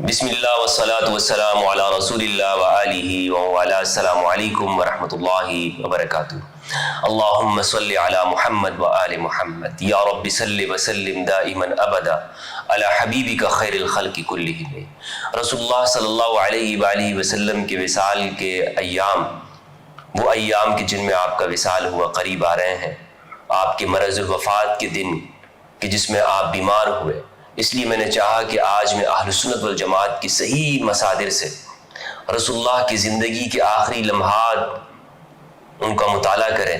بسم اللہ والصلاة والسلام علی رسول اللہ وآلہ وعلا السلام علیکم ورحمۃ اللہ وبرکاتہ. اللہم صلی علی محمد وآل محمد. یا رب صلی وسلم دائما ابدا علی حبیبک خیر الخلق کلہم. رسول اللہ صلی اللہ علیہ وآلہ وسلم کے وصال کے ایام، وہ ایام کے جن میں آپ کا وصال ہوا، قریب آ رہے ہیں. آپ کے مرض وفات کے دن، کہ جس میں آپ بیمار ہوئے اس لیے میں نے چاہا کہ آج میں اہل سنت والجماعت کی صحیح مصادر سے رسول اللہ کی زندگی کے آخری لمحات ان کا مطالعہ کریں،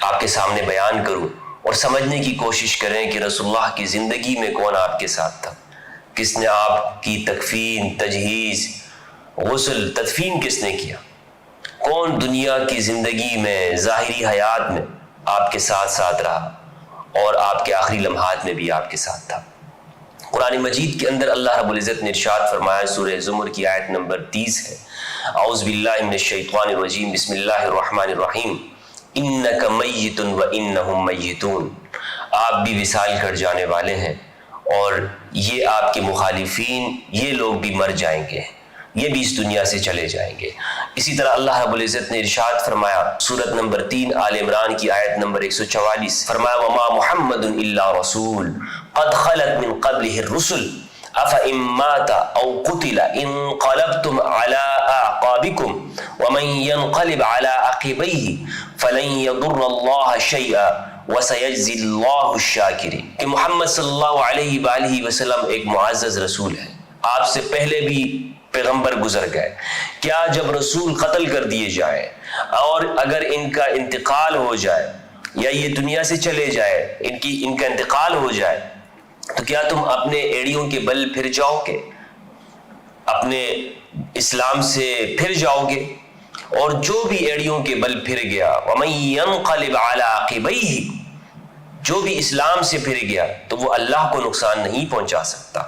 آپ کے سامنے بیان کروں اور سمجھنے کی کوشش کریں کہ رسول اللہ کی زندگی میں کون آپ کے ساتھ تھا۔ کس نے آپ کی تکفین، تجہیز، غسل، تدفین کس نے کیا؟ کون دنیا کی زندگی میں، ظاہری حیات میں آپ کے ساتھ ساتھ رہا اور آپ کے آخری لمحات میں بھی آپ کے ساتھ تھا؟ قرآن مجید کے اندر اللہ رب العزت نے ارشاد فرمایا سورہ زمر کی آیت نمبر تیس ہے۔ اعوذ باللہ من الشیطان الرجیم، بسم اللہ الرحمن الرحیم۔ انک میت و انہم میتون۔ آپ بھی وصال کر جانے والے ہیں اور یہ آپ کے مخالفین، یہ لوگ بھی مر جائیں گے۔ یہ بھی اس دنیا سے چلے جائیں گے۔ اسی طرح اللہ رب العزت نے ارشاد فرمایا، سورت نمبر تین، آل عمران کی آیت نمبر ایک سو چوالیس۔ فرمایا، وما محمد الا رسول۔ قد خلت من قبله الرسل. افا مات او قتل انقلبتم على اعقابكم ومن ينقلب على عقبيه فلن يضر الله شيئا وسيجزي الله الشاكرين. کہ محمد صلی اللہ علیہ وآلہ وسلم ایک معزز رسول ہے۔ آپ سے پہلے بھی پیغمبر گزر گئے۔ کیا جب رسول قتل کر دیے جائے اور اگر ان کا انتقال ہو جائے یا یہ دنیا سے چلے جائے ان کی، ان کا انتقال ہو جائے تو کیا تم اپنے ایڑیوں کے بل پھر جاؤ گے؟ اپنے اسلام سے پھر جاؤ گے؟ اور جو بھی ایڑیوں کے بل پھر گیا، وَمَن يَنْقَلِبْ عَلَىٰ جو بھی اسلام سے پھر گیا، تو وہ اللہ کو نقصان نہیں پہنچا سکتا۔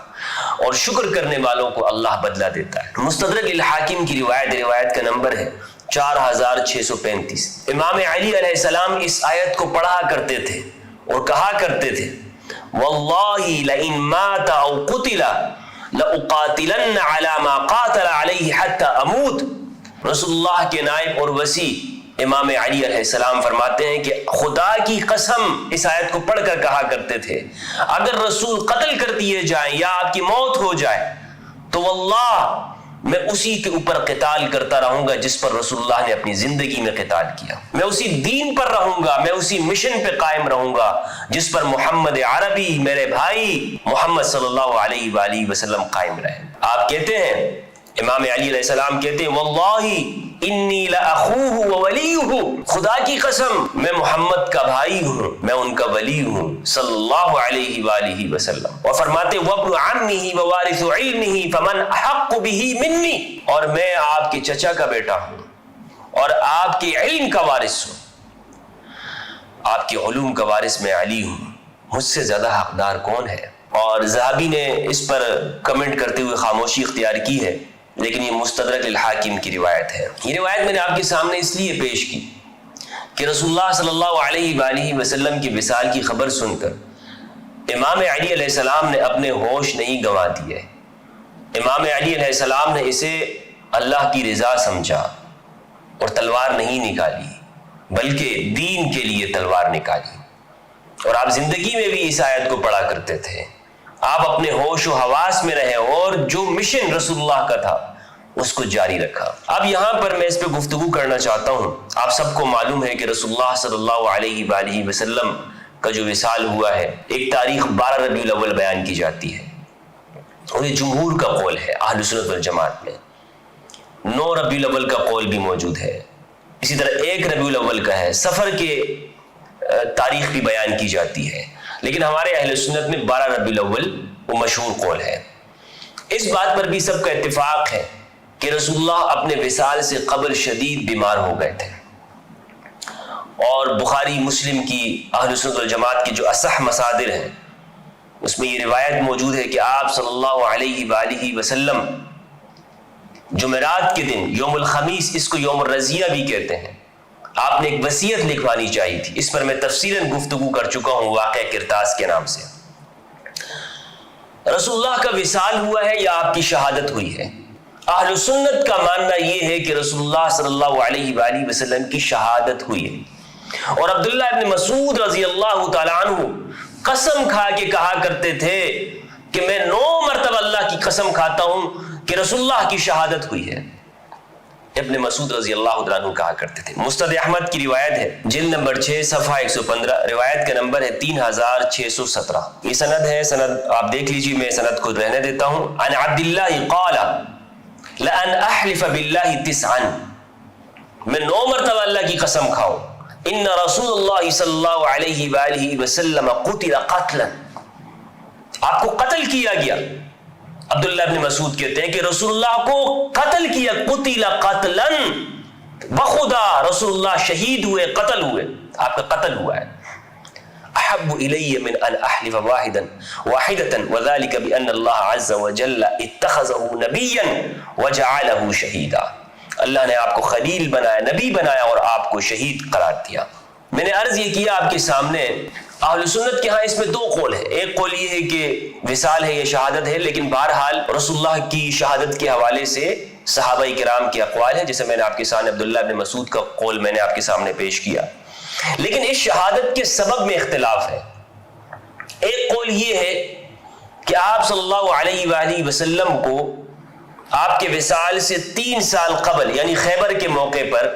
اور شکر کرنے والوں کو اللہ بدلہ دیتا ہے۔ مستدرک الحاکم کی روایت روایت کا نمبر ہے چار ہزار چھ سو پینتیس۔ امام علی علیہ السلام اس آیت کو پڑھا کرتے تھے اور کہا کرتے تھے واللہ لئن مات او قتل، لأقاتلن على ما قاتل علیہ حتی اموت۔ رسول اللہ کے نائب اور وسیع امام علی علیہ السلام فرماتے ہیں کہ خدا کی قسم اس آیت کو پڑھ کر کہا کرتے تھے۔ اگر رسول قتل کر دیے جائیں یا آپ کی موت ہو جائے، تو واللہ میں اسی کے اوپر قتال کرتا رہوں گا جس پر رسول اللہ نے اپنی زندگی میں قتال کیا۔ میں اسی دین پر رہوں گا، میں اسی مشن پہ قائم رہوں گا جس پر محمد عربی میرے بھائی محمد صلی اللہ علیہ وآلہ وسلم قائم رہے۔ آپ کہتے ہیں امام علی علیہ السلام کہتے ہیں واللہ انی لاخوہ وولیہ خدا کی قسم، میں محمد کا بھائی ہوں، میں ان کا ولی ہوں، صلی اللہ علیہ وآلہ وسلم۔ اور فرماتے، وابن عمہ ووارث علمہ، فمن احق به منی. اور میں آپ کے چچا کا بیٹا ہوں، اور آپ کے علم کا وارث ہوں۔ آپ کے علوم کا وارث میں علی ہوں۔ مجھ سے زیادہ حقدار کون ہے؟ اور زہابی نے اس پر کمنٹ کرتے ہوئے خاموشی اختیار کی ہے لیکن یہ مستدرک الحاکم کی روایت ہے۔ یہ روایت میں نے آپ کے سامنے اس لیے پیش کی کہ رسول اللہ صلی اللہ علیہ وآلہ وسلم کی وصال کی خبر سن کر امام علی علیہ السلام نے اپنے ہوش نہیں گنوا دیے۔ امام علی علیہ السلام نے اسے اللہ کی رضا سمجھا اور تلوار نہیں نکالی، بلکہ دین کے لیے تلوار نکالی۔ اور آپ زندگی میں بھی اس آیت کو پڑھا کرتے تھے۔ آپ اپنے ہوش و حواس میں رہے اور جو مشن رسول اللہ کا تھا، اس کو جاری رکھا۔ اب یہاں پر میں اس پہ گفتگو کرنا چاہتا ہوں۔ آپ سب کو معلوم ہے کہ رسول اللہ صلی اللہ علیہ وآلہ وسلم کا جو وصال ہوا ہے، ایک تاریخ بارہ ربیع الاول بیان کی جاتی ہے۔ اور یہ جمہور کا قول ہے، اہل سنت والجماعت میں۔ نو ربیع الاول کا قول بھی موجود ہے۔ اسی طرح ایک ربیع الاول کا ہے۔ سفر کے تاریخ بھی بیان کی جاتی ہے۔ لیکن ہمارے اہل سنت میں بارہ ربی الاول وہ مشہور قول ہے۔ اس بات پر بھی سب کا اتفاق ہے کہ رسول اللہ اپنے وصال سے قبل شدید بیمار ہو گئے تھے۔ اور بخاری، مسلم کی اہل سنت الجماعت کی جو اصح مسادر ہیں، اس میں یہ روایت موجود ہے کہ آپ صلی اللہ علیہ وآلہ وسلم جمعرات کے دن، یوم الخمیس، اس کو یوم الرضیہ بھی کہتے ہیں۔ آپ نے ایک وسیعت لکھوانی چاہی تھی۔ اس پر میں تفصیل گفتگو کر چکا ہوں واقع کرتاس کے نام سے۔ رسول اللہ کا وصال ہوا ہے یا آپ کی شہادت ہوئی ہے؟ اہل سنت کا ماننا یہ ہے کہ رسول اللہ صلی اللہ علیہ وآلہ وسلم کی شہادت ہوئی ہے۔ اور عبداللہ ابن مسعود رضی اللہ تعالیٰ عنہ قسم کھا کے کہا کرتے تھے کہ میں نو مرتبہ اللہ کی قسم کھاتا ہوں کہ رسول اللہ کی شہادت ہوئی ہے۔ ابن مسعود رضی اللہ عنہ کہا کرتے تھے۔ مستد احمد کی روایت ہے، جلد نمبر 6 صفحہ 115 روایت کا نمبر ہے 3617 یہ سند ہے، سند آپ دیکھ لیجیے، میں سند کو رہنے دیتا ہوں۔ عن عبداللہ قال، لأن احلف باللہ تسعا۔ میں نو مرتبہ اللہ کی قسم کھاؤں۔ ان رسول اللہ صلی اللہ علیہ وآلہ وسلم قتل قتلا۔ آپ کو قتل کیا گیا۔ عبداللہ ابن مسعود کہتے ہیں کہ رسول اللہ کو قتل کیا، قتل قتلا، بخدا رسول اللہ شہید ہوئے، قتل ہوئے۔ آپ کا قتل ہوا ہے۔ احب الی من ان احلف واحدا واحدة وذلك بان الله عز وجل اتخذه نبيا وجعله شهيدا اللہ نے آپ کو خلیل بنایا، نبی بنایا اور آپ کو شہید قرار دیا۔ میں نے عرض یہ کیا آپ کے سامنے اہل سنت کے ہاں اس میں دو قول ہے ایک قول یہ ہے کہ وصال ہے یہ شہادت ہے، لیکن بہرحال رسول اللہ کی شہادت کے حوالے سے صحابہ کرام کے اقوال ہے جیسے میں نے آپ کے سامنے عبداللہ ابن مسعود کا قول میں نے آپ کے سامنے پیش کیا۔ لیکن اس شہادت کے سبب میں اختلاف ہے۔ ایک قول یہ ہے کہ آپ صلی اللہ علیہ وآلہ وسلم کو آپ کے وصال سے تین سال قبل یعنی خیبر کے موقع پر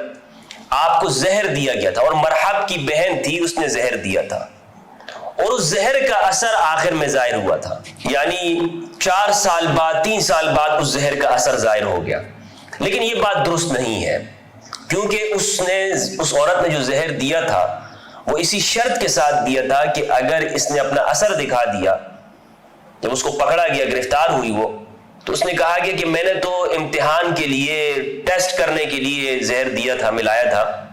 آپ کو زہر دیا گیا تھا، اور مرحب کی بہن تھی، اس نے زہر دیا تھا۔ اور اس زہر کا اثر آخر میں ظاہر ہوا تھا۔ یعنی چار سال بعد، تین سال بعد اس زہر کا اثر ظاہر ہو گیا۔ لیکن یہ بات درست نہیں ہے، کیونکہ اس نے، اس عورت نے جو زہر دیا تھا، وہ اسی شرط کے ساتھ دیا تھا کہ اگر اس نے اپنا اثر دکھا دیا، جب اس کو پکڑا گیا، گرفتار ہوئی وہ، تو اس نے کہا گیا کہ میں نے تو امتحان کے لیے، ٹیسٹ کرنے کے لیے زہر دیا تھا، ملایا تھا۔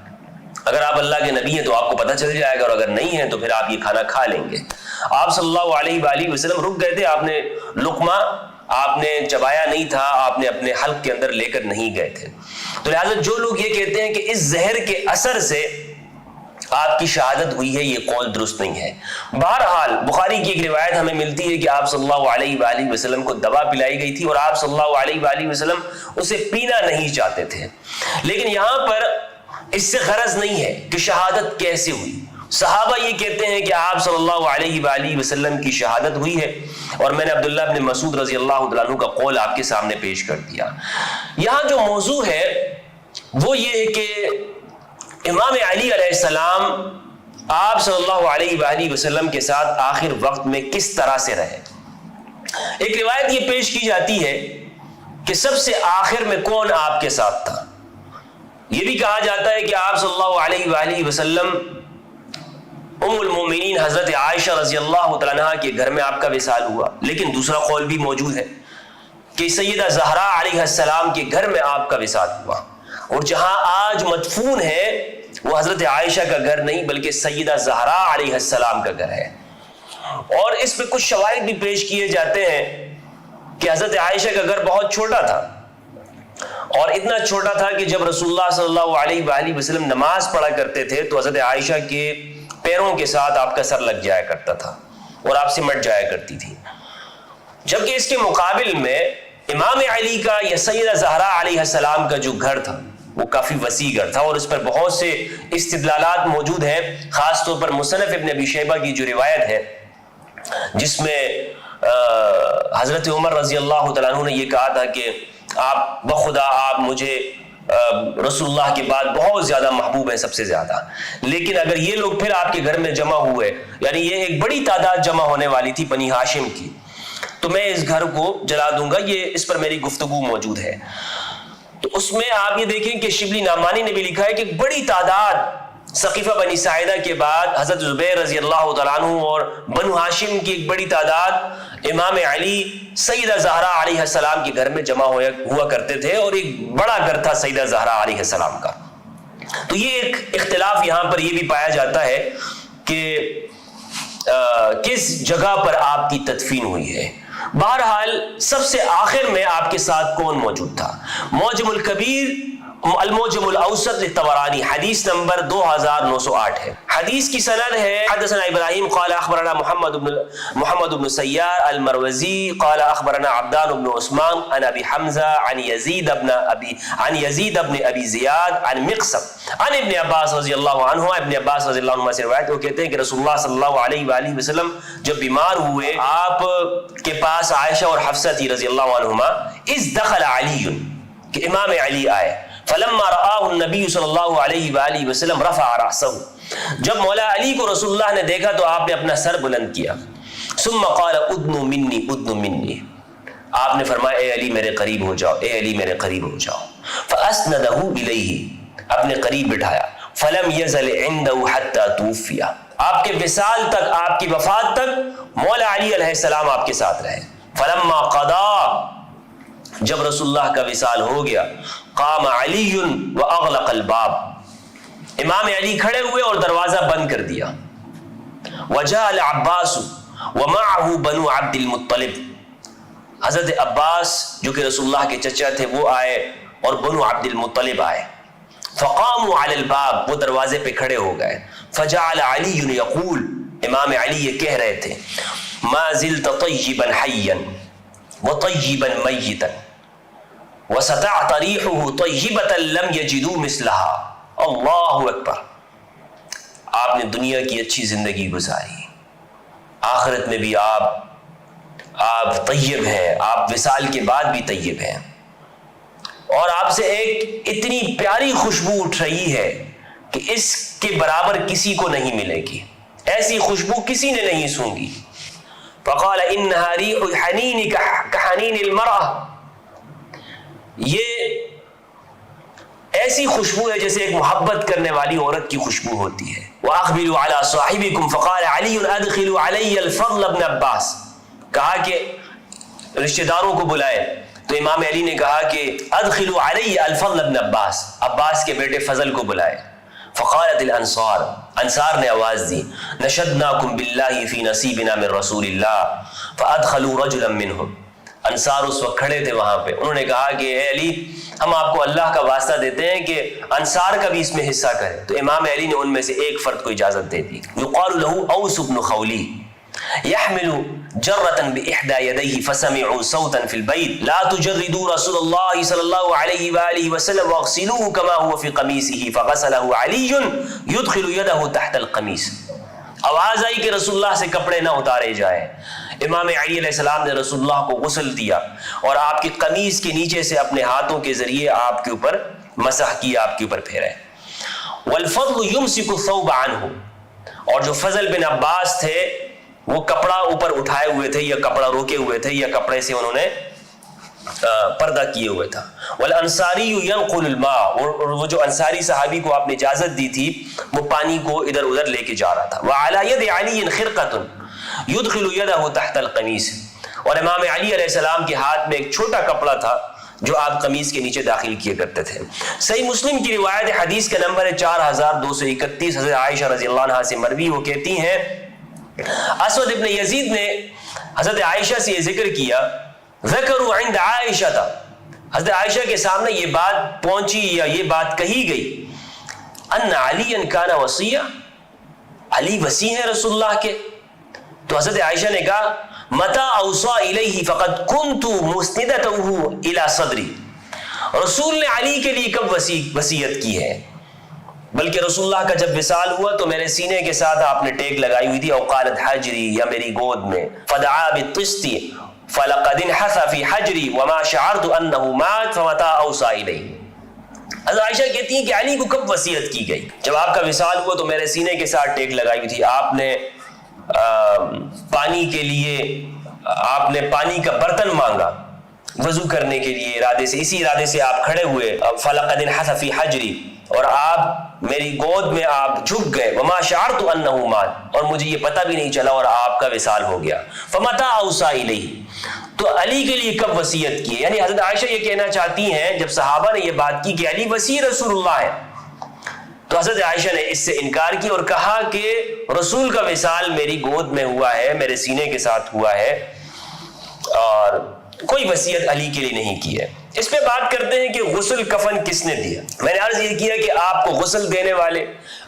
اگر آپ اللہ کے نبی ہیں تو آپ کو پتہ چل جائے گا اور اگر نہیں ہے تو پھر آپ یہ کھانا کھا لیں گے۔ آپ صلی اللہ علیہ وآلہ وسلم رک گئے تھے، آپ نے لقمہ، آپ نے چبایا نہیں تھا، آپ نے اپنے حلق کے اندر لے کر نہیں گئے تھے۔ تو لہٰذا جو لوگ یہ کہتے ہیں کہ اس زہر کے اثر سے آپ کی شہادت ہوئی ہے، یہ قول درست نہیں ہے۔ بہرحال بخاری کی ایک روایت ہمیں ملتی ہے کہ آپ صلی اللہ علیہ وآلہ وسلم کو دوا پلائی گئی تھی اور آپ صلی اللہ علیہ وآلہ وسلم اسے پینا نہیں چاہتے تھے۔ لیکن یہاں پر اس سے غرض نہیں ہے کہ شہادت کیسے ہوئی۔ صحابہ یہ کہتے ہیں کہ آپ صلی اللہ علیہ وآلہ وسلم کی شہادت ہوئی ہے اور میں نے عبداللہ بن مسعود رضی اللہ عنہ کا قول آپ کے سامنے پیش کر دیا۔ یہاں جو موضوع ہے وہ یہ ہے کہ امام علی علیہ السلام آپ صلی اللہ علیہ وآلہ وسلم کے ساتھ آخر وقت میں کس طرح سے رہے۔ ایک روایت یہ پیش کی جاتی ہے کہ سب سے آخر میں کون آپ کے ساتھ تھا۔ یہ بھی کہا جاتا ہے کہ آپ صلی اللہ علیہ وآلہ وسلم ام المومنین حضرت عائشہ رضی اللہ تعالیٰ کے گھر میں آپ کا وصال ہوا۔ لیکن دوسرا قول بھی موجود ہے کہ سیدہ زہرا علیہ السلام کے گھر میں آپ کا وصال ہوا۔ اور جہاں آج مدفون ہے، وہ حضرت عائشہ کا گھر نہیں، بلکہ سیدہ زہرا علیہ السلام کا گھر ہے۔ اور اس پہ کچھ شواہد بھی پیش کیے جاتے ہیں کہ حضرت عائشہ کا گھر بہت چھوٹا تھا۔ اور اتنا چھوٹا تھا کہ جب رسول اللہ صلی اللہ علیہ وآلہ وسلم نماز پڑھا کرتے تھے تو حضرت عائشہ کے پیروں کے ساتھ آپ کا سر لگ جایا کرتا تھا اور آپ سے مٹ جایا کرتی تھی۔ جبکہ اس کے مقابل میں امام علی کا یا سیدہ زہرا علیہ السلام کا جو گھر تھا وہ کافی وسیع گھر تھا اور اس پر بہت سے استدلالات موجود ہیں، خاص طور پر مصنف ابن ابی شیبہ کی جو روایت ہے، جس میں حضرت عمر رضی اللہ تعالیٰ عنہ نے یہ کہا تھا کہ آپ بخدا، آپ مجھے رسول اللہ کے بعد بہت زیادہ محبوب ہیں، سب سے زیادہ۔ لیکن اگر یہ لوگ پھر آپ کے گھر میں جمع ہوئے یعنی یہ ایک بڑی تعداد جمع ہونے والی تھی بنی ہاشم کی، تو میں اس گھر کو جلا دوں گا، یہ اس پر میری گفتگو موجود ہے۔ تو اس میں آپ یہ دیکھیں کہ شبلی نامانی نے بھی لکھا ہے کہ بڑی تعداد ثقیفہ بنی سائدہ کے بعد حضرت زبیر رضی اللہ تعالیٰ عنہ اور بنو ہاشم کی ایک بڑی تعداد امام علی سیدہ زہرا علیہ السلام کے گھر میں جمع ہوا کرتے تھے اور ایک بڑا گھر تھا سیدہ زہرا علیہ السلام کا۔ تو یہ ایک اختلاف یہاں پر یہ بھی پایا جاتا ہے کہ کس جگہ پر آپ کی تدفین ہوئی ہے۔ بہرحال سب سے آخر میں آپ کے ساتھ کون موجود تھا؟ موجم الکبیر الموجم الاوسط للطبرانی حدیث نمبر 2908 ہے۔ حدیث کی سند ہے، حدثنا ابراہیم، قال اخبرنا محمد بن محمد بن سیار المروزی، قال اخبرنا عبدان بن عثمان عن ابي حمزه عن يزيد بن ابي عن يزيد بن ابي زياد عن مقسم۔ عن ابن عباس رضی اللہ عنہ ابن عباس رضی اللہ عنہ سے روایت وہ کہتے ہیں کہ رسول اللہ صلی اللہ علیہ والہ وسلم جب بیمار ہوئے، آپ کے پاس عائشہ اور حفصہ تھی رضی اللہ عنہما اس دخل علی کہ امام علی آئے۔ فلما رآه النبی صلی اللہ علیہ وآلہ وسلم رفع رأسه. جب مولا علی کو رسول اللہ نے دیکھا تو آپ نے اپنا سر بلند کیا. ثم قال، ادنو منی ادنو منی. آپ نے فرمایا، اے علی میرے قریب ہو جاؤ، اے علی میرے قریب ہو جاؤ. فاسندہ الیہ، اپنے قریب بٹھایا. فلم یزل عنده حتى توفی آپ کے وصال تک، آپ کی وفات تک مولا علی علیہ السلام آپ کے ساتھ رہے. فلما قضا جب رسول اللہ کا وصال ہو گیا، قام علی و اغلق الباب۔ امام علی کھڑے ہوئے اور دروازہ بند کر دیا۔ وجہ العباس ومعه بنو عبد المطلب۔ حضرت عباس، جو کہ رسول اللہ کے چچا تھے، وہ آئے اور بنو عبد المطلب آئے۔ فقاموا علی الباب، وہ دروازے پہ کھڑے ہو گئے۔ فجعل علی یقول، امام علی یہ کہہ رہے تھے، ما زلت طیبا حیا وطیبا میتا. وسطعت ریحه طیبتا لم یجدو مثلها۔ اللہ اکبر۔ آپ نے دنیا کی اچھی زندگی گزاری۔ آخرت میں بھی آپ آپ طیب ہیں۔ آپ وصال کے بعد بھی طیب ہیں۔ اور آپ سے ایک اتنی پیاری خوشبو اٹھ رہی ہے کہ اس کے برابر کسی کو نہیں ملے گی۔ ایسی خوشبو کسی نے نہیں سونگی۔ فقال انها ريح الحنين كحنين یہ ایسی خوشبو ہے جیسے ایک محبت کرنے والی عورت کی خوشبو ہوتی ہے۔ واخبروا على صاحبكم فقال علي ادخلوا علي الفضل ابن عباس۔ کہا کہ رشتہ داروں کو بلائے۔ تو امام علی نے کہا کہ ادخلوا علی الفضل ابن عباس۔ عباس کے بیٹے فضل کو بلائے۔ فقالت الانصار انصار نے آواز دی۔ نشدناکم باللہ فی نصیبنا من رسول اللہ فادخلوا رجلا منهم۔ انصار اس وقت کھڑے تھے وہاں پہ۔ انہوں نے کہا کہ اے علی، ہم آپ کو اللہ کا واسطہ دیتے ہیں کہ انصار کا بھی اس میں حصہ کرے تو امام علی نے ان میں سے ایک فرد کو اجازت دے دی۔ یقال له اوس بن خولی يحمل جرة بإحدى يديه فسمعوا صوتا في البيت۔ لا تجردوا رسول الله صلى الله عليه وآله وسلم واغسلوه كما هو في قميصه فغسله علي يدخل يده تحت القميص آواز آئی کہ رسول اللہ سے کپڑے نہ اتارے جائے امام علی علیہ السلام نے رسول اللہ کو غسل دیا اور آپ کی قمیص کے نیچے سے اپنے ہاتھوں کے ذریعے آپ کے اوپر مسح کیا آپ کے اوپر پھیرے۔ والفضل يمسك الثوب عنه۔ اور جو فضل بن عباس تھے، وہ کپڑا اوپر اٹھائے ہوئے تھے یا کپڑا روکے ہوئے تھے یا کپڑے سے انہوں نے پردہ کیے ہوئے تھا۔ والانصاری ينقل الماء۔ اور وہ جو انصاری صحابی کو آپ نے اجازت دی تھی، وہ پانی کو ادھر ادھر لے کے جا رہا تھا۔ وعلى يد علي خرقه يدخل يده تحت القميص اور امام علی علیہ السلام کے ہاتھ میں ایک چھوٹا کپڑا تھا جو آپ قمیص کے نیچے داخل کیے کرتے تھے۔ صحیح مسلم کی روایت حدیث کا نمبر ہے چار ہزار دو سو اکتیس، حضرت عائشہ رضی اللہ عنہ سے مروی وہ کہتی ہیں، اسود ابن یزید نے حضرت عائشہ سے یہ ذکر کیا، ذکروا عند عائشہ۔ تھا حضرت عائشہ کے سامنے یہ بات پہنچی یا یہ بات کہی گئی۔ ان علی کان وصیہ علی وسیع ہیں رسول اللہ کے۔ تو حضرت عائشہ نے کہا، متا اوصا الیہ فقد کنت مسندته الى صدری رسول نے علی کے لیے کب وصیت کی ہے؟ بلکہ رسول اللہ کا جب وصال ہوا تو میرے سینے کے ساتھ آپ نے ٹیک لگائی ہوئی تھی اوقالت حجری، یا میری گود میں۔ فدعا بالطستی فلقد انحث فی حجری وما شعرت انه مات فمتا اوصا الیہ حضرت عائشہ کہتی ہیں کہ علی کو کب وصیت کی گئی؟ جب آپ کا وصال ہوا تو میرے سینے کے ساتھ ٹیک لگائی ہوئی تھی، آپ نے پانی کے لیے آپ نے پانی کا برتن مانگا وضو کرنے کے لیے ارادے سے، اسی ارادے سے آپ کھڑے ہوئے۔ فلقد انحث فی حجری اور آپ میری گود میں آپ جھک گئے۔ وما شعرت انه مات اور مجھے یہ پتہ بھی نہیں چلا اور آپ کا وصال ہو گیا۔ فمتا اوصا الیہ تو علی کے لیے کب وصیت کی یعنی حضرت عائشہ یہ کہنا چاہتی ہیں، جب صحابہ نے یہ بات کی کہ علی وسیع رسول اللہ ہے۔ تو حضرت عائشہ نے اس سے انکار کی اور کہا کہ رسول کا وصال میری گود میں ہوا ہے، میرے سینے کے ساتھ ہوا ہے اور کوئی وصیت علی کے لیے نہیں کی ہے۔ اس پہ بات کرتے ہیں کہ غسل کفن کس نے دیا؟ میں نے عرض یہ کیا کہ آپ کو غسل دینے والے،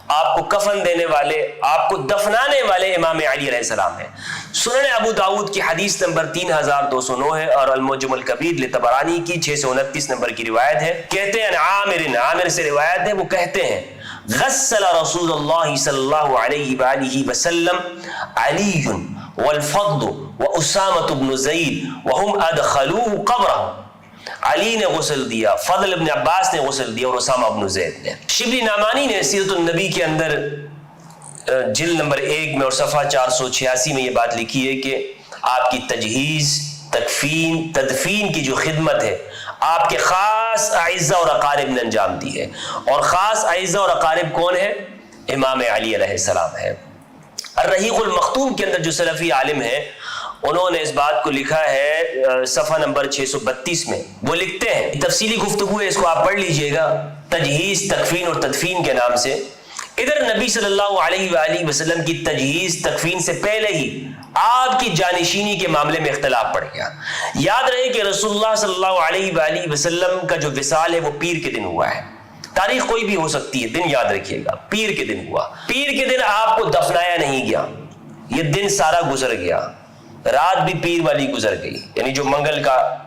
آپ کو کفن دینے والے، آپ کو دفنانے والے امام علی علیہ السلام ہیں۔ سنن ابو داود کی حدیث نمبر تین ہزار دو سو نو ہے اور المجم الکبیر لتبرانی کی چھ سو انتیس نمبر کی روایت ہے۔ کہتے ہیں، عامر عامر سے روایت ہے، وہ کہتے ہیں غسل رسول اللہ صلی اللہ علیہ وآلہ وسلم علی والفضل واسامت بن زید وهم ادخلوه قبره. علی نے غسل دیا، فضل ابن عباس نے غسل دیا اور اسامہ ابن زید نے۔ شبلی نامانی نے سیرت النبی کے اندر جل نمبر ایک میں اور صفحہ چار سو چھیاسی میں یہ بات لکھی ہے کہ آپ کی تجہیز، تکفین، تدفین کی جو خدمت ہے آپ کے خاص اعزہ اور اقارب نے انجام دی ہے۔ اور خاص اعزہ اور اقارب کون ہے؟ امام علی علیہ السلام ہے الرحیق المختوم کے اندر جو سلفی عالم ہے انہوں نے اس بات کو لکھا ہے صفحہ نمبر 632 میں۔ وہ لکھتے ہیں، تفصیلی گفتگو ہے، اس کو آپ پڑھ لیجیے گا۔ تجہیز، تکفین اور تدفین کے نام سے۔ ادھر نبی صلی اللہ علیہ وآلہ وسلم کی تجہیز، تکفین سے پہلے ہی آپ کی جانشینی کے معاملے میں اختلاف پڑ گیا۔ یاد رہے کہ رسول اللہ صلی اللہ علیہ وآلہ وسلم کا جو وصال ہے وہ پیر کے دن ہوا ہے۔ تاریخ کوئی بھی ہو سکتی ہے، دن یاد رکھیے گا۔ پیر کے دن ہوا۔ پیر کے دن آپ کو دفنایا نہیں گیا۔ یہ دن سارا گزر گیا۔ رات بھی پیر والی گزر گئی۔ یعنی جو منگل کا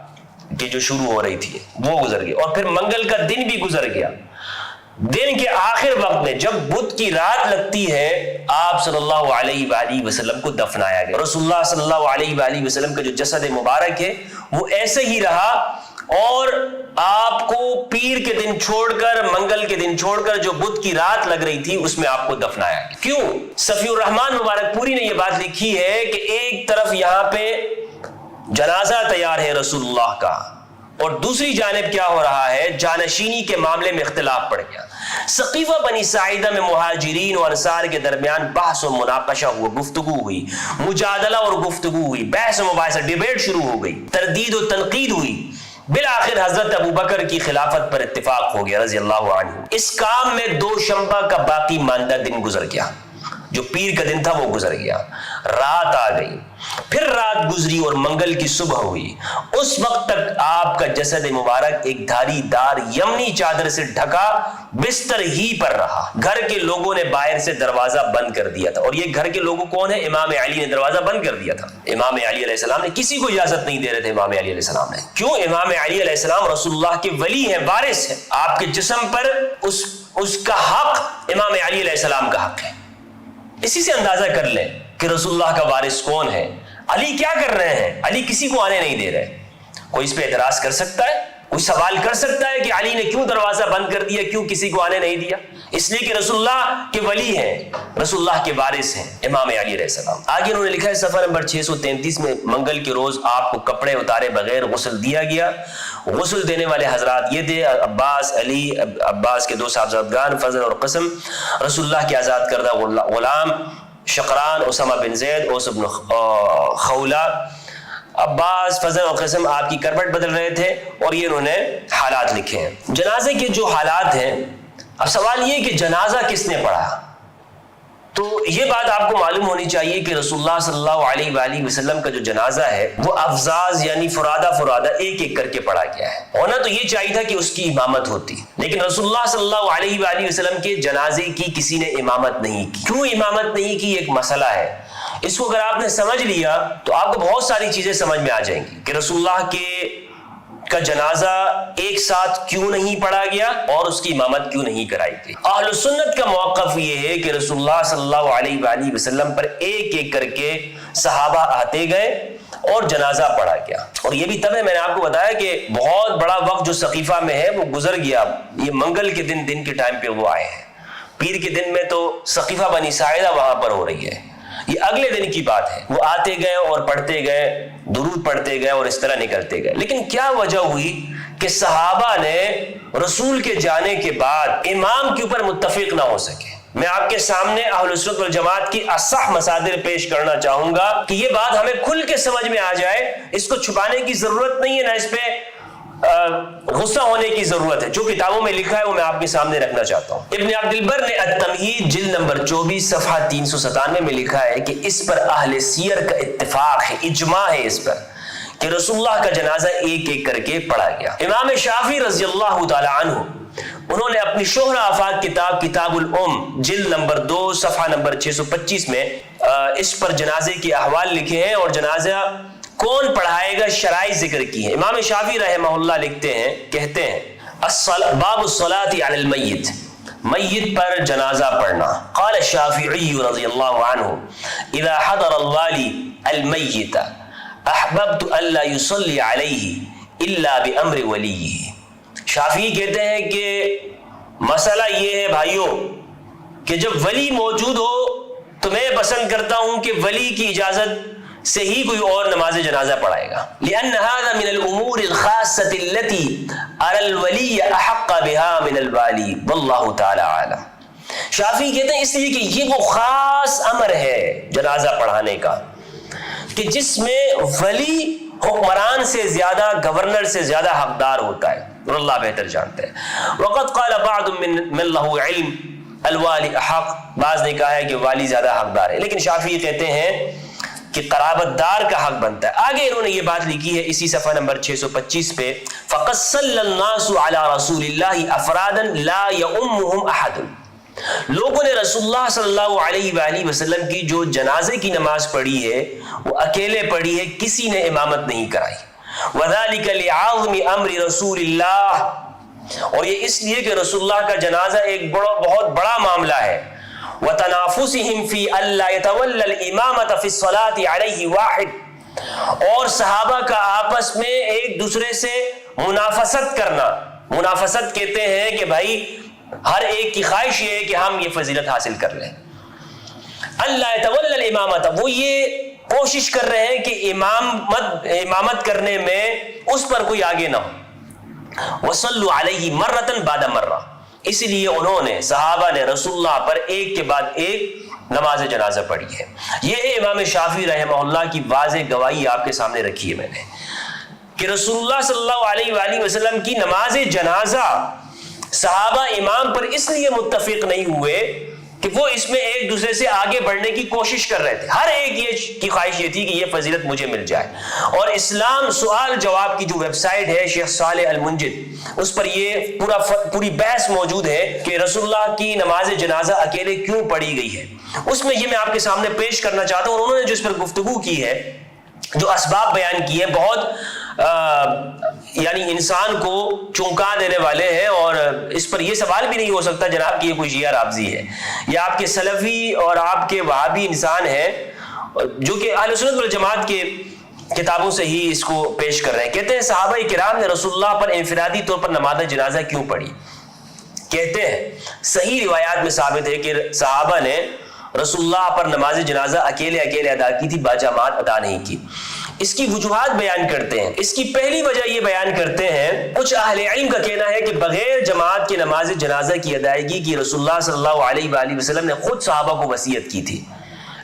کی جو شروع ہو رہی تھی، وہ گزر گئی۔ اور پھر منگل کا دن بھی گزر گیا۔ دن کے آخر وقت میں جب بدھ کی رات لگتی ہے، آپ صلی اللہ علیہ وآلہ وسلم کو دفنایا گیا۔ رسول اللہ صلی اللہ علیہ وآلہ وسلم کا جو جسد مبارک ہے، وہ ایسے ہی رہا۔ اور آپ کو پیر کے دن چھوڑ کر، منگل کے دن چھوڑ کر جو بدھ کی رات لگ رہی تھی، اس میں آپ کو دفنایا۔ گیا کیوں؟ صفی الرحمان مبارک پوری نے یہ بات لکھی ہے کہ ایک طرف یہاں پہ جنازہ تیار ہے رسول اللہ کا، اور دوسری جانب کیا ہو رہا ہے؟ جانشینی کے معاملے میں اختلاف پڑ گیا۔ سقیفہ بنی سعیدہ میں مہاجرین اور انصار کے درمیان بحث و مناقشہ ہوا، گفتگو ہوئی، مجادلہ اور گفتگو ہوئی، بحث و مباحثہ، ڈیبیٹ شروع ہو گئی، تردید و تنقید ہوئی۔ بالآخر حضرت ابو بکر کی خلافت پر اتفاق ہو گیا، رضی اللہ عنہ۔ اس کام میں دو شمبہ کا باقی ماندہ دن گزر گیا۔ جو پیر کا دن تھا وہ گزر گیا۔ رات آ گئی۔ پھر رات گزری اور منگل کی صبح ہوئی۔ اس وقت تک آپ کا جسد مبارک ایک دھاری دار یمنی چادر سے ڈھکا بستر ہی پر رہا۔ گھر کے لوگوں نے باہر سے دروازہ بند کر دیا تھا۔ اور یہ گھر کے لوگوں کون ہے امام علی نے دروازہ بند کر دیا تھا۔ امام علی علیہ السلام نے کسی کو اجازت نہیں دے رہے تھے امام علی علیہ السلام نے۔ کیوں؟ امام علی علیہ السلام رسول اللہ کے ولی ہیں، وارث ہیں۔ آپ کے جسم پر اس اس کا حق امام علی علیہ السلام کا حق ہے۔ اسی سے اندازہ کر لیں کہ رسول اللہ کا وارث کون ہے۔ علی کیا کر رہے ہیں؟ علی کسی کو آنے نہیں دے رہے۔ کوئی اس پہ اعتراض کر سکتا ہے؟ کوئی سوال کر سکتا ہے کہ علی نے کیوں دروازہ بند کر دیا، کیوں کسی کو آنے نہیں دیا؟ اس لیے کہ رسول اللہ کے ولی ہیں، رسول اللہ کے وارث ہیں، امام علی علیہ السلام۔ آگے انہوں نے لکھا ہے سفر نمبر 633 میں، منگل کے روز آپ کو کپڑے اتارے بغیر غسل دیا گیا۔ غسل دینے والے حضرات یہ تھے، عباس، علی، عباس کے دو صاحبزادگان، فضل اور قسم۔ رسول اللہ کے آزاد کردہ غلام شقران، اسامہ بن زید، اوس بن خولا عباس، فضل اور قسم آپ کی کروٹ بدل رہے تھے اور یہ انہوں نے حالات لکھے ہیں۔ جنازے کے جو حالات ہیں، اب سوال یہ کہ جنازہ کس نے پڑھا؟ تو یہ بات آپ کو معلوم ہونی چاہیے کہ رسول اللہ صلی اللہ علیہ وآلہ وسلم کا جو جنازہ ہے، وہ افزاز یعنی فرادہ فرادہ ایک ایک کر کے پڑھا گیا ہے۔ ہونا تو یہ چاہیے تھا کہ اس کی امامت ہوتی۔ لیکن رسول اللہ صلی اللہ علیہ وآلہ وسلم کے جنازے کی کسی نے امامت نہیں کی۔ کیوں امامت نہیں کی؟ ایک مسئلہ ہے۔ اس کو اگر آپ نے سمجھ لیا تو آپ کو بہت ساری چیزیں سمجھ میں آ جائیں گی کہ رسول اللہ کے کا جنازہ ایک ساتھ کیوں نہیں پڑھا گیا اور اس کی امامت کیوں نہیں کرائی گئی؟ اہل سنت کا موقف یہ ہے کہ رسول اللہ صلی اللہ علیہ وآلہ وسلم پر ایک ایک کر کے صحابہ آتے گئے اور جنازہ پڑھا گیا۔ اور یہ بھی تب ہے، میں نے آپ کو بتایا کہ بہت بڑا وقت جو ثقیفہ میں ہے، وہ گزر گیا۔ یہ منگل کے دن دن کے ٹائم پہ وہ آئے ہیں۔ پیر کے دن میں تو ثقیفہ بنی ساعدہ وہاں پر ہو رہی ہے۔ یہ اگلے دن کی بات ہے۔ وہ آتے گئے اور پڑھتے گئے، درود پڑھتے گئے اور اس طرح نکلتے گئے۔ لیکن کیا وجہ ہوئی کہ صحابہ نے رسول کے جانے کے بعد امام کے اوپر متفق نہ ہو سکے؟ میں آپ کے سامنے اہل سنت والجماعت کی اصح مسادر پیش کرنا چاہوں گا کہ یہ بات ہمیں کھل کے سمجھ میں آ جائے۔ اس کو چھپانے کی ضرورت نہیں ہے نہ اس پہ غصہ ہونے کی ضرورت ہے۔ جو کتابوں میں لکھا ہے، وہ میں آپ کے سامنے رکھنا چاہتا ہوں۔ ابن عبد البر نے التمہید جلد نمبر چوبیس، صفحہ تین سو ستانوے میں لکھا ہے کہ اس پر اہل سیر کا اتفاق ہے، اجماع ہے اس پر کہ رسول اللہ کا جنازہ ایک ایک کر کے پڑھا گیا۔ امام شافی رضی اللہ تعالی عنہ، انہوں نے اپنی شہر آفات کتاب کتاب الام جلد نمبر دو، صفحہ نمبر 625 میں اس پر جنازے کے احوال لکھے ہیں اور جنازہ کون پڑھائے گا شرائع ذکر کی ہے امام شافی رحمہ اللہ لکھتے ہیں، کہتے ہیں باب الصلاة علی المیت، میت پر جنازہ پڑھنا۔ قال الشافعی رضی اللہ عنہ، اذا حضر الوالی المیت، احببت اللہ یصلی علیہ الا بامر ولیہ۔ شافی کہتے ہیں کہ مسئلہ یہ ہے بھائیوں کہ جب ولی موجود ہو تو میں پسند کرتا ہوں کہ ولی کی اجازت سے ہی کوئی اور نماز جنازہ پڑھائے گا۔ لأن هذا من الامور الخاصة التي على الولي احق بها من الوالي والله تعالی عالم شافی کہتے ہیں اس لیے کہ یہ وہ خاص امر ہے جنازہ پڑھانے کا کہ جس میں ولی حکمران سے زیادہ گورنر سے زیادہ حقدار ہوتا ہے۔ اور اللہ بہتر جانتا ہے۔ وقت قال بعض من, من له علم الوالی حق بعض نے کہا ہے کہ والی زیادہ حقدار ہے۔ لیکن شافی کہتے ہیں کہ قرابت دار کا حق بنتا ہے۔ آگے انہوں نے یہ بات لکھی ہے اسی صفحہ نمبر 625 پہ فقط صلی الناس علی رسول اللہ افرادا لا یعمهم احد لوگوں نے رسول اللہ صلی اللہ علیہ وآلہ وسلم کی جو جنازے کی نماز پڑھی ہے، وہ اکیلے پڑھی ہے، کسی نے امامت نہیں کرائی۔ وَذَلِكَ لِعَظْمِ أَمْرِ رَسُولِ اللَّهِ اور یہ اس لیے کہ رسول اللہ کا جنازہ ایک بڑا، بہت بڑا معاملہ ہے۔ وَتَنَافُسِهِمْ فِي أَلَّا يَتَوَلَّ الْإِمَامَةَ فِي الصَّلَاةِ عَلَيْهِ وَاحِدٍ۔ اور صحابہ کا آپس میں ایک دوسرے سے منافست کرنا۔ منافست کہتے ہیں کہ بھائی، ہر ایک کی خواہش یہ ہے کہ ہم یہ فضیلت حاصل کر لیں۔ اللہ طول الامامت وہ یہ کوشش کر رہے ہیں کہ امامت امامت کرنے میں اس پر کوئی آگے نہ ہو۔ وصلو علیہ مرتن بعد مرہ اس لیے انہوں نے صحابہ نے رسول اللہ پر ایک کے بعد ایک نماز جنازہ پڑھی ہے۔ یہ امام شافی رحمہ اللہ کی واضح گواہی آپ کے سامنے رکھی ہے میں نے کہ رسول اللہ صلی اللہ علیہ وآلہ وسلم کی نماز جنازہ صحابہ امام پر اس لیے متفق نہیں ہوئے کہ وہ اس میں ایک دوسرے سے آگے بڑھنے کی کوشش کر رہے تھے۔ ہر ایک یہ کی خواہش یہ تھی کہ یہ فضیلت مجھے مل جائے۔ اور اسلام سوال جواب کی جو ویب سائٹ ہے شیخ صالح المنجد، اس پر یہ پورا پوری بحث موجود ہے کہ رسول اللہ کی نماز جنازہ اکیلے کیوں پڑھی گئی ہے۔ اس میں یہ میں آپ کے سامنے پیش کرنا چاہتا ہوں انہوں نے جو اس پر گفتگو کی ہے جو اسباب بیان کیے بہت یعنی انسان کو چونکا دینے والے ہیں اور اس پر یہ سوال بھی نہیں ہو سکتا جناب کہ یہ کوئی شیعہ رابضی ہے یہ آپ کے سلفی اور آپ کے وہابی انسان ہیں جو کہ اہل سنت والجماعت کے کتابوں سے ہی اس کو پیش کر رہے ہیں۔ کہتے ہیں صحابہ کرام نے رسول اللہ پر انفرادی طور پر نماز جنازہ کیوں پڑھی؟ کہتے ہیں، صحیح روایات میں ثابت ہے کہ صحابہ نے رسول اللہ پر نماز جنازہ اکیلے اکیلے ادا کی تھی، باجامات ادا نہیں کی۔ اس کی وجوہات بیان کرتے ہیں۔ اس کی پہلی وجہ یہ بیان کرتے ہیں، کچھ اہل علم کا کہنا ہے کہ بغیر جماعت کے نماز جنازہ کی ادائیگی کی رسول اللہ صلی اللہ علیہ وآلہ وسلم نے خود صحابہ کو وصیت کی تھی۔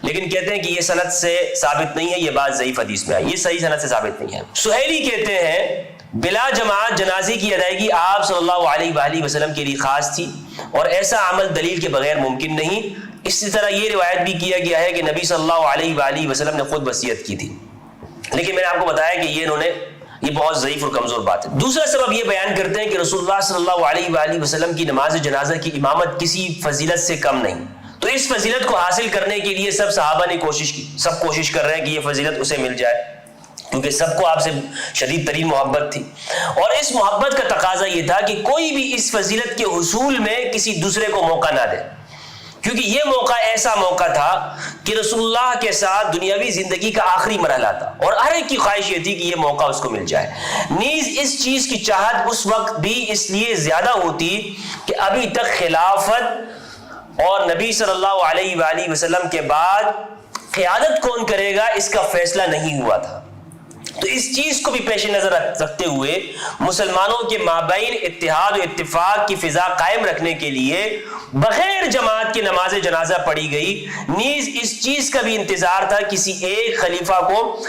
لیکن کہتے ہیں کہ یہ صنعت سے ثابت نہیں ہے، یہ بات ضعیف حدیث میں آئی۔ یہ صحیح صنعت سے ثابت نہیں ہے۔ سہیلی کہتے ہیں، بلا جماعت جنازی کی ادائیگی آپ صلی اللہ علیہ وآلہ وسلم کے لیے خاص تھی اور ایسا عمل دلیل کے بغیر ممکن نہیں۔ اسی طرح یہ روایت بھی کیا گیا ہے کہ نبی صلی اللہ علیہ وآلہ وسلم نے خود وصیت کی تھی۔ لیکن میں نے آپ کو بتایا کہ یہ انہوں نے یہ بہت ضعیف اور کمزور بات ہے۔ دوسرا سبب یہ بیان کرتے ہیں کہ رسول اللہ صلی اللہ علیہ وآلہ وسلم کی نماز جنازہ کی امامت کسی فضیلت سے کم نہیں۔ تو اس فضیلت کو حاصل کرنے کے لیے سب صحابہ نے کوشش کی۔ سب کوشش کر رہے ہیں کہ یہ فضیلت اسے مل جائے۔ کیونکہ سب کو آپ سے شدید ترین محبت تھی۔ اور اس محبت کا تقاضا یہ تھا کہ کوئی بھی اس فضیلت کے حصول میں کسی دوسرے کو موقع نہ دے۔ کیونکہ یہ موقع ایسا موقع تھا کہ رسول اللہ کے ساتھ دنیاوی زندگی کا آخری مرحلہ تھا اور ہر ایک کی خواہش یہ تھی کہ یہ موقع اس کو مل جائے۔ نیز اس چیز کی چاہت اس وقت بھی اس لیے زیادہ ہوتی کہ ابھی تک خلافت اور نبی صلی اللہ علیہ وآلہ وسلم کے بعد قیادت کون کرے گا اس کا فیصلہ نہیں ہوا تھا۔ تو اس چیز کو بھی پیش نظر رکھتے ہوئے مسلمانوں کے مابین اتحاد و اتفاق کی فضا قائم رکھنے کے لیے بغیر جماعت کی نماز جنازہ پڑھی گئی۔ نیز اس چیز کا بھی انتظار تھا کسی ایک خلیفہ کو،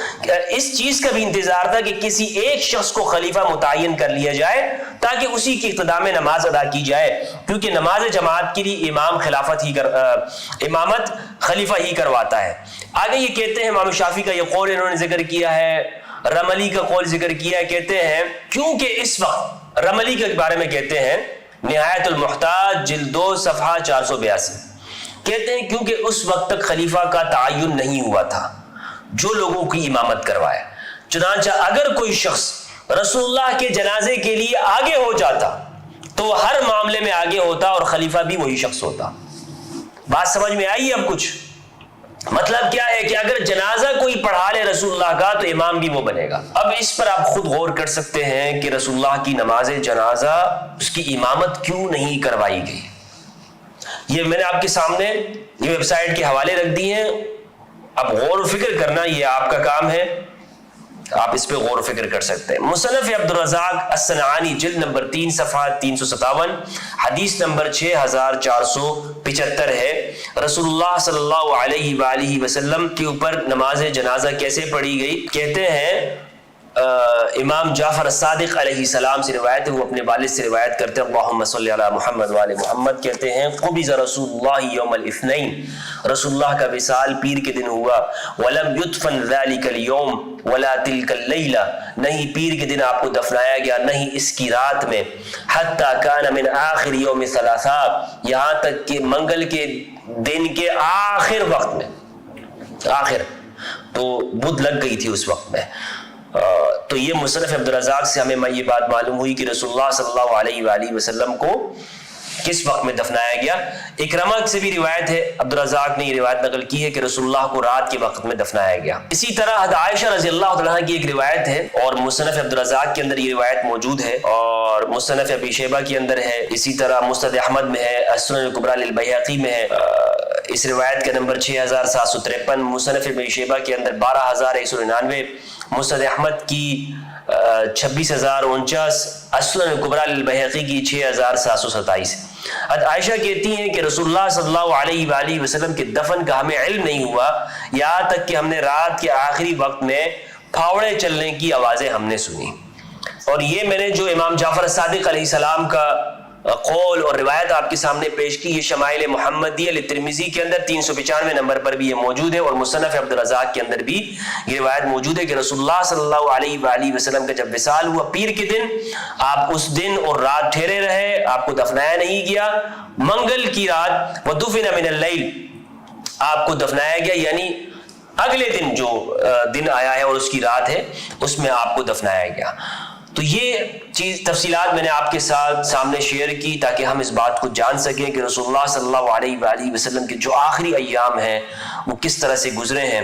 اس چیز کا بھی انتظار تھا کہ کسی ایک شخص کو خلیفہ متعین کر لیا جائے۔ تاکہ اسی کی اقتدام نماز ادا کی جائے، کیونکہ نماز جماعت کے لیے امام خلافت ہی کر امامت خلیفہ ہی کرواتا ہے۔ آگے یہ کہتے ہیں، امام شافی کا یہ قول انہوں نے ذکر کیا ہے رملی کا قول ذکر کیا ہے، کہتے ہیں، کیونکہ اس وقت رملی کے بارے میں کہتے ہیں، نہایت المحتاج، جلد دو، صفحہ چار سو بیاسی۔ کہتے ہیں، کیونکہ اس وقت تک خلیفہ کا تعین نہیں ہوا تھا، جو لوگوں کی امامت کروائے۔ چنانچہ اگر کوئی شخص رسول اللہ کے جنازے کے لیے آگے ہو جاتا تو وہ ہر معاملے میں آگے ہوتا اور خلیفہ بھی وہی شخص ہوتا۔ بات سمجھ میں آئی اب کچھ؟ مطلب کیا ہے کہ اگر جنازہ کوئی پڑھا لے رسول اللہ کا تو امام بھی وہ بنے گا۔ اب اس پر آپ خود غور کر سکتے ہیں کہ رسول اللہ کی نماز جنازہ اس کی امامت کیوں نہیں کروائی گئی۔ یہ میں نے آپ کے سامنے یہ ویب سائٹ کے حوالے رکھ دی ہیں۔ اب غور و فکر کرنا یہ آپ کا کام ہے۔ آپ اس پہ غور و فکر کر سکتے ہیں۔ مصنف عبد الرزاق السنعانی جلد نمبر تین، صفحہ تین سو ستاون، حدیث نمبر چھ ہزار چار سو پچہتر ہے۔ رسول اللہ صلی اللہ علیہ وآلہ وسلم کے اوپر نماز جنازہ کیسے پڑھی گئی؟ کہتے ہیں امام جعفر الصادق علیہ السلام سے روایت ہے، وہ اپنے والد سے روایت کرتے ہیں، اللہم صلی علی محمد وآل محمد کہتے ہیں، قبض رسول اللہ یوم الاثنین، رسول اللہ کا وصال پیر کے دن ہوا، ولم یدفن ذالک اليوم ولا تلک اللیلہ نہیں پیر کے دن آپ کو دفنایا گیا، نہیں اس کی رات میں، حتی کان من آخر یوم ثلاثہ، یہاں تک کہ منگل کے دن کے آخر وقت میں، آخر، تو بدھ لگ گئی تھی اس وقت میں۔ تو یہ مصنف عبدالرزاق سے ہمیں یہ بات معلوم ہوئی کہ رسول اللہ صلی اللہ علیہ وآلہ وسلم کو کس وقت میں دفنایا گیا؟ اکرمہ سے بھی روایت ہے، عبدالرزاق نے یہ روایت نقل کی ہے کہ رسول اللہ کو رات کے وقت میں دفنایا گیا۔ اسی طرح حد عائشہ رضی اللہ عنہ کی ایک روایت ہے اور مصنف عبدالرزاق کے اندر یہ روایت موجود ہے اور مصنف ابی شیبہ کے اندر ہے۔ اسی طرح مستد احمد میں ہے اسن القبرہ للبیحقی میں ہے۔ اس روایت کا نمبر 6753 مصنف ابی شیبہ کے اندر 12199 مستد احمد کی چھبیس ہزار انچاس اسلم قبرال البحقی کی چھ ہزار سات سو ستائیس۔ عائشہ کہتی ہیں کہ رسول اللہ صلی اللہ علیہ وآلہ وسلم کے دفن کا ہمیں علم نہیں ہوا، یہاں تک کہ ہم نے رات کے آخری وقت میں پھاوڑے چلنے کی آوازیں ہم نے سنی۔ اور یہ میں نے جو امام جعفر صادق علیہ السلام کا قول اور روایت آپ کے سامنے پیش کی، یہ شمائل محمدی علی ترمیزی کے اندر تین سو پچانوے نمبر پر بھی یہ موجود ہے اور مصنف عبدالرزاق کے اندر بھی یہ روایت موجود ہے کہ رسول اللہ صلی اللہ علیہ وآلہ وسلم کا جب وصال ہوا پیر کے دن، آپ اس دن اور رات ٹھہرے رہے، آپ کو دفنایا نہیں گیا۔ منگل کی رات، ودفن من اللیل آپ کو دفنایا گیا یعنی اگلے دن جو دن آیا ہے اور اس کی رات ہے، اس میں آپ کو دفنایا گیا۔ تو یہ چیز تفصیلات میں نے آپ کے ساتھ سامنے شیئر کی تاکہ ہم اس بات کو جان سکیں کہ رسول اللہ صلی اللہ علیہ وآلہ وسلم کے جو آخری ایام ہیں وہ کس طرح سے گزرے ہیں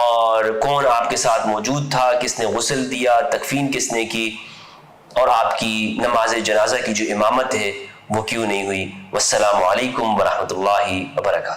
اور کون آپ کے ساتھ موجود تھا، کس نے غسل دیا، تکفین کس نے کی اور آپ کی نماز جنازہ کی جو امامت ہے وہ کیوں نہیں ہوئی؟ والسلام علیکم ورحمۃ اللہ وبرکاتہ۔